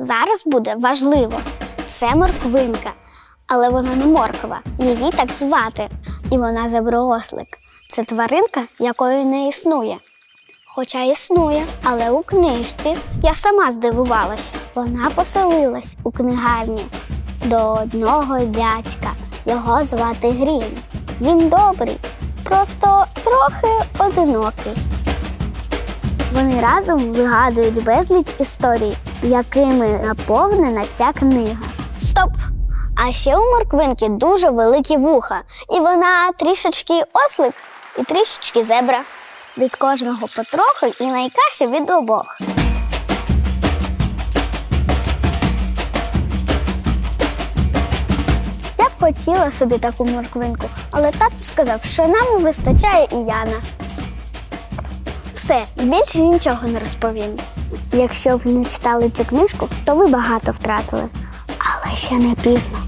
Зараз буде важливо. Це морквинка, але вона не морква. Її так звати. І вона заброослик. Це тваринка, якої не існує. Хоча існує, але у книжці я сама здивувалась. Вона поселилась у книгарні до одного дядька. Його звати Грім. Він добрий, просто трохи одинокий. Вони разом вигадують безліч історій, якими наповнена ця книга. Стоп! А ще у морквинки дуже великі вуха, і вона трішечки ослик і трішечки зебра. Від кожного потрохи і найкраще від обох. Я б хотіла собі таку морквинку, але тато сказав, що нам вистачає і Яна. Все, більше нічого не розповім. Якщо ви не читали цю книжку, то ви багато втратили. Але ще не пізно.